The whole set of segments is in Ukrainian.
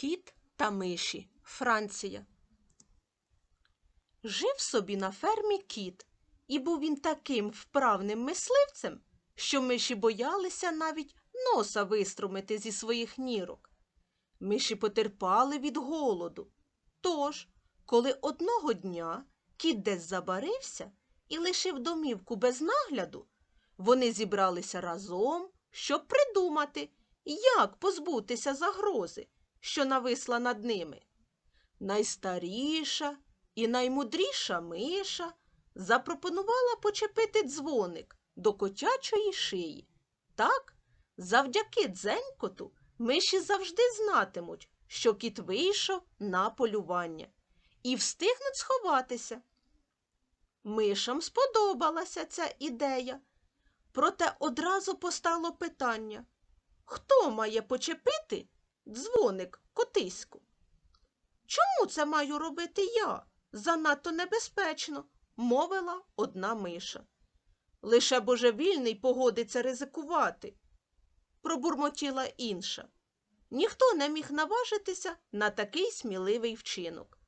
Кіт та миші. Франція. Жив собі на фермі кіт, і був він таким вправним мисливцем, що миші боялися навіть носа виструмити зі своїх нірок. Миші потерпали від голоду. Тож, коли одного дня кіт десь забарився і лишив домівку без нагляду, вони зібралися разом, щоб придумати, як позбутися загрози, що нависла над ними. Найстаріша і наймудріша миша запропонувала почепити дзвоник до котячої шиї. Так, завдяки дзенькоту миші завжди знатимуть, що кіт вийшов на полювання і встигнуть сховатися. Мишам сподобалася ця ідея, проте одразу постало питання хто має почепити дзвоник котиську? Чому це маю робити я? Занадто небезпечно, мовила одна миша. Лише божевільний погодиться ризикувати, пробурмотіла інша. Ніхто не міг наважитися на такий сміливий вчинок.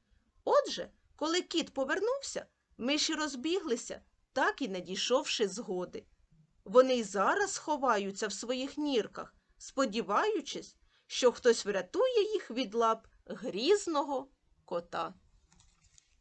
Отже, коли кіт повернувся, миші розбіглися, так і не дійшовши згоди. Вони й зараз ховаються в своїх нірках, сподіваючись, що хтось врятує їх від лап грізного кота.